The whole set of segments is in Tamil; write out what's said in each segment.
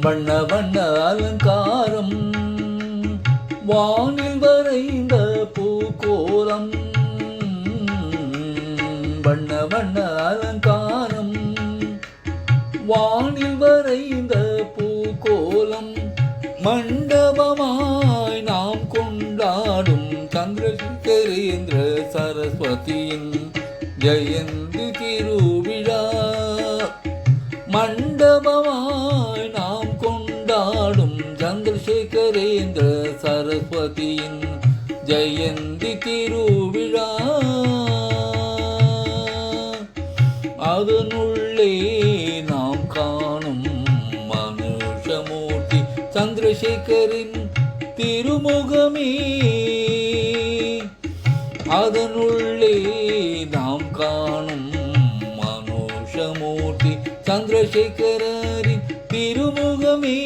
வண்ண வண்ண அலங்காரம் வானில் வரைந்த பூக்கோலம். வண்ண வண்ண அலங்காரம் வானில் வரைந்த பூக்கோலம். மண்டபமா சந்திரசேகரேந்திர சரஸ்வதியின் ஜெயந்தி திருவிழா. மண்டபமாய் நாம் கொண்டாடும் சந்திரசேகரேந்திர சரஸ்வதியின் ஜெயந்தி திருவிழா. அதனுள்ளே நாம் காணும் மனுஷமூர்த்தி சந்திரசேகரின் திருமுகமே. அதனுள்ளே நாம் காணும் மனோஷமூர்த்தி சந்திரசேகரின் திருமுகமே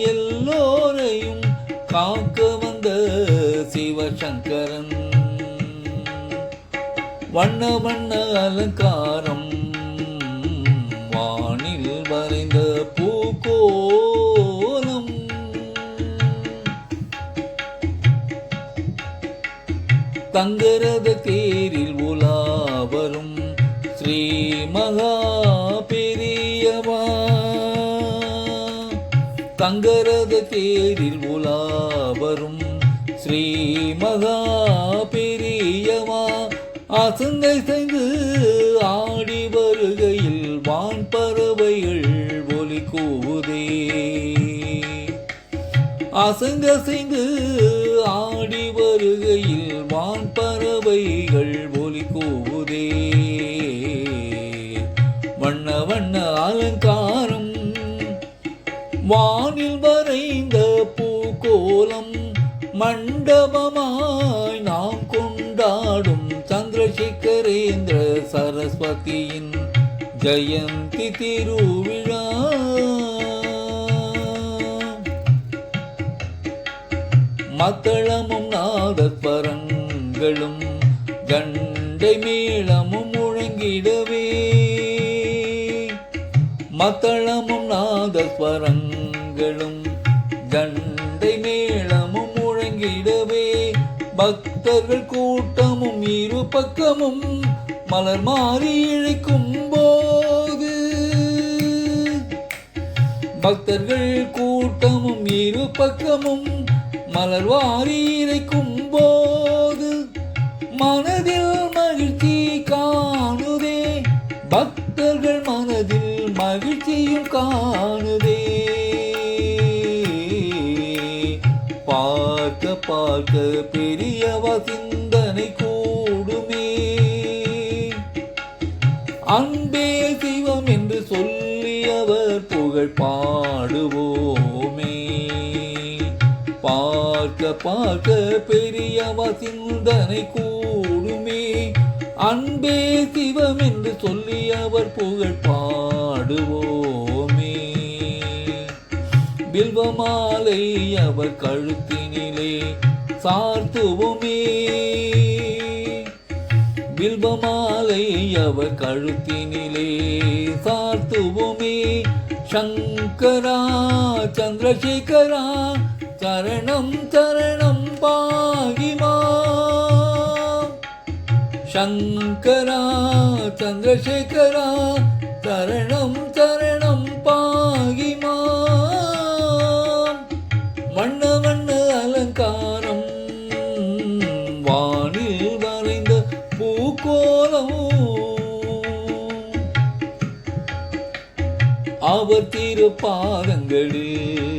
எல்லோரையும் காக்க வந்த சிவசங்கரன். வண்ண வண்ண அலங்காரம் வானில் வரைந்த பூக்கோ தங்கரது தேரில் உலாவரும் ஸ்ரீ மகா பெரியவா தங்கரது தேரில் உலாவரும் ஸ்ரீ மகா பெரியவா அசங்கை செய்து ஆடி வருகையில் வான் பறவைகள் ஒலி கூவுதே. அசங்க செய்து ஆடி வருகையில் வான் பறவைகள் ஒலி கூவுதே. வண்ண வண்ண அலங்காரம் வானில் வரைந்த பூகோலம் மண்டபமாய் நாம் கொண்டாடும் சந்திரசேகரேந்திர சரஸ்வதியின் ஜெயந்தி திருவிழா. மத்தளமும் நாதப்பரங்களும் கண்டை மேளமும் முழங்கிடவே. மத்தளமும் நாதஸ்வரங்களும் கண்டை மேளமும் முழங்கிடவே. பக்தர்கள் கூட்டமும் இரு பக்கமும் மலர் மாறி இழைக்கும் போது. பக்தர்கள் கூட்டமும் இரு பக்கமும் மலர் வாரி இறைக்கும் போது மனதில் மகிழ்ச்சி காணுதே. பக்தர்கள் மனதில் மகிழ்ச்சியும் காணுதே. பார்க்க பார்க்க பெரியவ சிந்தனை கூடுமே. அன்பே சிவம் என்று சொல்லி அவர் புகழ் பாடுவோ பார்க்க பார்க்க பெரியவ சிந்தனை கூடுமே. அன்பே சிவம் என்று சொல்லி அவர் புகழ் பாடுவோமே. பில்வமாலை அவர் கழுத்தினிலே சார்த்துவோமே. பில்வமாலை அவர் கழுத்தினிலே சார்த்துவோமே. சங்கரா சந்திரசேகரா சரணம் சரணம் பாகிமா. சங்கரா சந்திரசேகரா சரணம் சரணம் பாகிமா. வண்ண வண்ண அலங்காரம் வானில் வரைந்த பூக்கோலம். அவர் திருப்பாதங்களில்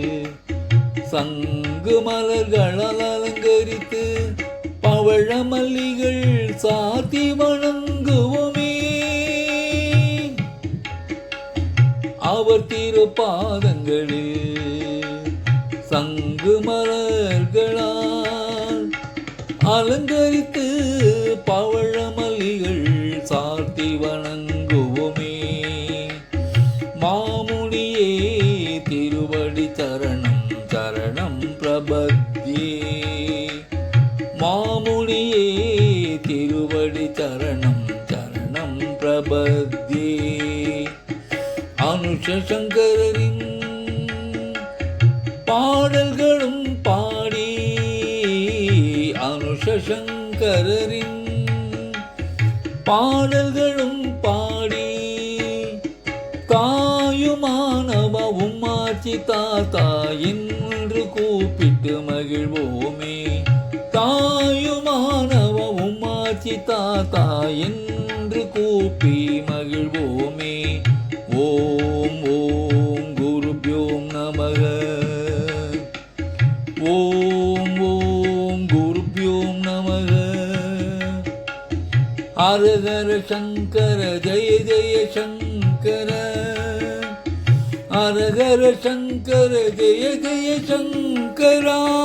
சங்கு மலர்களால் அலங்கரித்து பவழ மல்லிகள் சாத்தி வணங்குவோமே. அவர் திருப்பாதங்களில் சங்கு மலர்களால் அலங்கரித்து பவழ சரணம் அனுஷங்கரின் பாடல்களும் பாடி அனுஷங்கரின் பாடல்களும் பாடி தாயுமானவவும் ஆட்சி தாத்தா என்று கூப்பிட்டு மகிழ்வோமே. தாயுமானவவும் ஆட்சி தாத்தா என்று கூப்பி மகிழ்வோமே. ஓம் ஓம் குருபியோம் நமக. ஓம் ஓம் குருபியோம் நமக. ஹரஹர சங்கர ஜெய ஜெய சங்கர. ஹரஹர சங்கர ஜெய ஜெய சங்கரா.